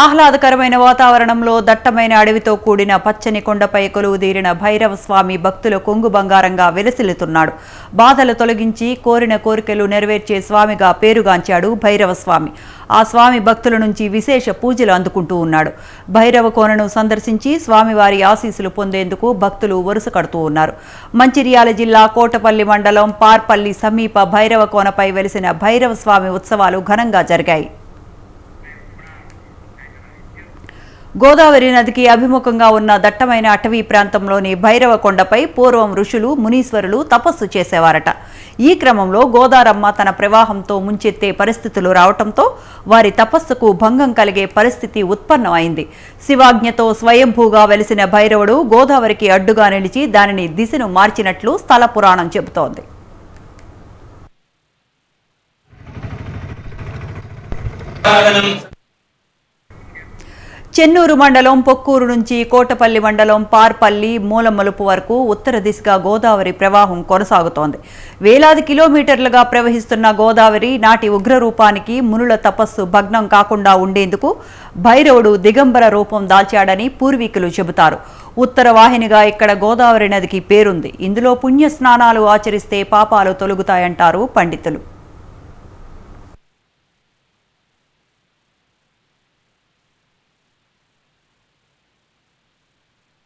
ఆహ్లాదకరమైన వాతావరణంలో దట్టమైన అడవితో కూడిన పచ్చని కొండపై కొలువుదీరిన భైరవ స్వామి భక్తుల కొంగు బంగారంగా వెలసిల్లుతున్నాడు. బాధలు తొలగించి కోరిన కోరికలు నెరవేర్చే స్వామిగా పేరుగాంచాడు భైరవ స్వామి ఆ స్వామి భక్తుల నుంచి విశేష పూజలు అందుకుంటూ ఉన్నాడు. భైరవ కోనను సందర్శించి స్వామివారి ఆశీస్సులు పొందేందుకు భక్తులు వరుస కడుతూ ఉన్నారు. మంచిర్యాల జిల్లా కోటపల్లి మండలం పార్పల్లి సమీప భైరవ కోనపై వెలిసిన భైరవ స్వామి ఉత్సవాలు ఘనంగా జరిగాయి. గోదావరి నదికి అభిముఖంగా ఉన్న దట్టమైన అటవీ ప్రాంతంలోని భైరవ కొండపై పూర్వం ఋషులు మునీశ్వరులు తపస్సు చేసేవారట. ఈ క్రమంలో గోదారమ్మ తన ప్రవాహంతో ముంచెత్తే పరిస్థితులు రావటంతో వారి తపస్సుకు భంగం కలిగే పరిస్థితి ఉత్పన్నమైంది. శివాజ్ఞతో స్వయంభూగా వెలిసిన భైరవుడు గోదావరికి అడ్డుగా నిలిచి దానిని దిశను మార్చినట్లు స్థల పురాణం చెబుతోంది. చెన్నూరు మండలం పొక్కూరు నుంచి కోటపల్లి మండలం పార్పల్లి మూలమలుపు వరకు ఉత్తర దిశగా గోదావరి ప్రవాహం కొనసాగుతోంది. వేలాది కిలోమీటర్లుగా ప్రవహిస్తున్న గోదావరి నాటి ఉగ్రరూపానికి మునుల తపస్సు భగ్నం కాకుండా ఉండేందుకు భైరవుడు దిగంబర రూపం దాల్చాడని పూర్వీకులు చెబుతారు. ఉత్తర వాహినిగా ఇక్కడ గోదావరి నదికి పేరుంది. ఇందులో పుణ్య స్నానాలు ఆచరిస్తే పాపాలు తొలగుతాయంటారు పండితులు.